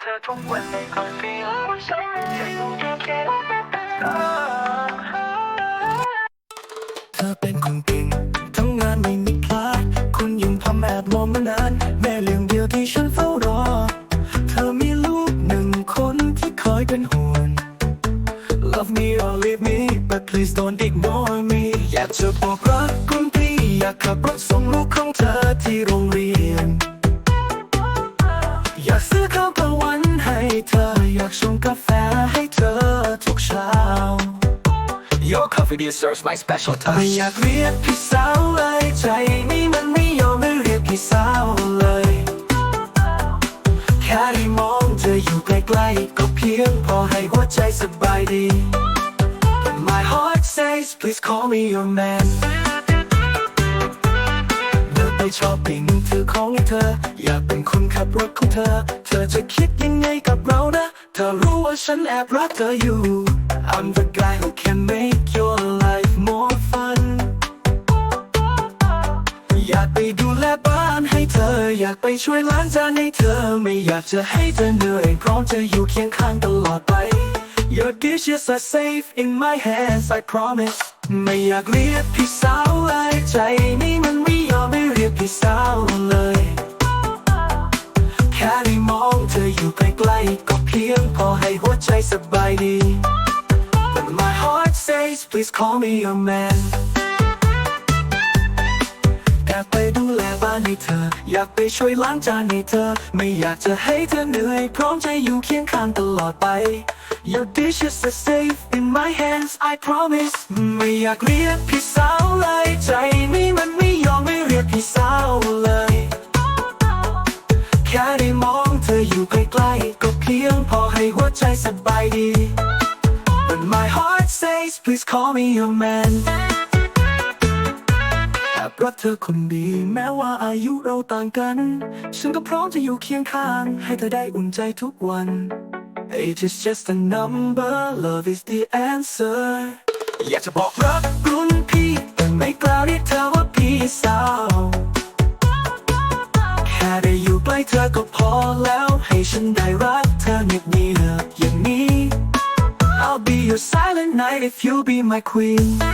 เธอทุกวันในความฝันว่าฉันจะอยู่แค่ไหนเธอเป็นคนเก่งทำงานไม่มีพลาด คุณยังทำแอบมองมานาน แม่เลี้ยงเดียวที่ฉันเฝ้ารอ เธอมีลูกหนึ่งคนที่คอยเป็นห่วง Love me or leave me but please don't ignore me อยากจะบอกรักคุณพี่อยากขับรถส่งลูกของเธอที่โรงเรียน กชงกาแฟให้เธอทุกเช้า Your coffee deserves my special touch ไม่อยากเรียกพี่สาวเลยใจนี่มันไม่ยอมไม่เรียกพี่สาวเลย แค่ได้มองเธออยู่ใกล้ๆก็เพียงพอให้หัวใจสบายดี My heart says please call me your man เดินไปช้อปปิ้งถือของให้เธอ อยากเป็นคนขับรถของเธอ เธอจะคิดยังไงกับเรานะ เธอรู้ว่าฉันแอบรักเธออยู่ I'm the guy who can make your life more fun อยากไปดูแลบ้านให้เธอ อยากไปช่วยล้างจานให้เธอ ไม่อยากจะให้เธอเหนื่อยพร้อมจะอยู่เคียงข้างตลอดไป Your dishes are safe in my hands I promise ไม่อยากเรียกพี่สาวเลยใจนี่มัน พียงพอให้หัวใจสบายดี But my heart says please call me your man แอบไปดูแลบ้านให้เธอ อยากไปช่วยล้างจานให้เธอ ไม่อยากจะให้เธอเหนื่อย พร้อมใจอยู่เคียงข้างตลอดไป Your dishes are safe in my hands I promise ไม่อยากเรียกพี่สาวเลยใจนี่มันไม่ยอมไม่เรียกพี่สาวเลย แค่ได้มองเธออยู่ใกล้ๆก็เพียงพอให้หัวใจสบายดี But my heart says please call me your man แอบรักเธอคนดีแม้ว่าอายุเราต่างกัน ฉันก็พร้อมจะอยู่เคียงข้าง ให้เธอได้อุ่นใจทุกวัน Age is just a number love is the answer อยากจะบอกรักรุ่นพี่แต่ไม่กล้าเรียกเธอว่าพี่สาว เธอก็พอแล้วให้ฉันได้รักเธอเงียบเงียบอย่างนี้ I'll be your silent night if you be my queen